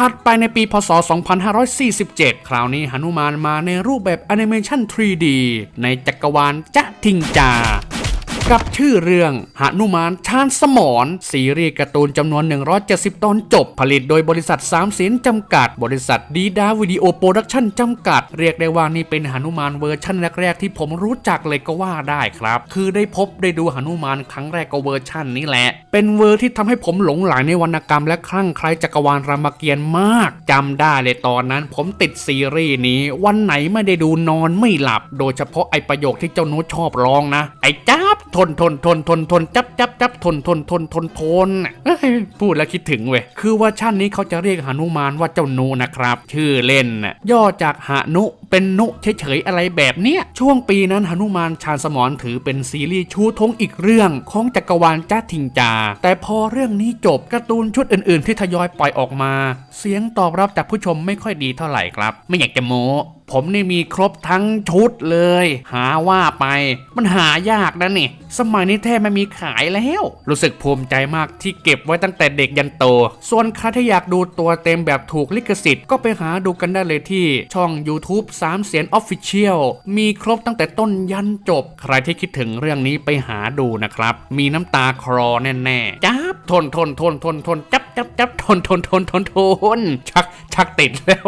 ถัดไปในปีพศ 2547 คราวนี้หนุมานมาในรูปแบบแอนิเมชัน 3D ในจักรวาลจะทิงจา กับชื่อเรื่องหนุมานชาญสมรซีรีส์การ์ตูนจำนวน 170 ตอนจบ ผลิตโดยบริษัทสามสินจำกัด บริษัทดีดาวิดีโอโปรดักชั่นจำกัด เรียกได้ว่านี่เป็นหนุมานเวอร์ชั่นแรก ๆ ที่ผมรู้จักเลยก็ว่าได้ครับ คือได้พบได้ดูหนุมานครั้งแรกก็เวอร์ชั่นนี้แหละ เป็นเวอร์ที่ทำให้ผมหลงไหลในวรรณกรรมและคลั่งไคล้จักรวาลรามเกียรติ์มากจำได้เลยตอนนั้น ผมติดซีรีส์นี้ วันไหนไม่ได้ดูนอนไม่หลับ โดยเฉพาะไอประโยคที่เจ้าโน้ตชอบร้องนะ ไอจับทนทนทนทนทนจับจับจับทนทนทนทนทนพูดแล้วคิดถึงเว้ยคือว่าชั่นนี้เขาจะเรียกหนุมานว่าเจ้านูนะครับ ชื่อเล่นย่อจากหานุเป็นนุเฉยๆอะไรแบบเนี้ยช่วงปีนั้นหนุมานชาญสมรถือเป็นซีรีส์ชูทงอีกเรื่องของจักรวาลจ้าทิงจาแต่พอเรื่องนี้จบการ์ตูนชุดอื่น ๆ ที่ทยอยปล่อยออกมา เสียงตอบรับจากผู้ชมไม่ค่อยดีเท่าไหร่ครับ ไม่อยากจะโม้ ผมนี่มีครบทั้งชุดเลย หาว่าไป มันหายากนะนี่ สมัยนี้แทบไม่มีขายแล้ว รู้สึกภูมิใจมากที่เก็บไว้ตั้งแต่เด็กยันโต ส่วนใครที่อยากดูตัวเต็มแบบถูกลิขสิทธิ์ก็ไปหาดูกันได้เลยที่ช่อง YouTube 3เสียน Official มีครบตั้งแต่ต้นยันจบ ใครที่คิดถึงเรื่องนี้ไปหาดูนะครับ มีน้ำตาคลอแน่ๆจับทนทนทนทนทนจับจับจับทนทนทนทนทนชักชักติดแล้ว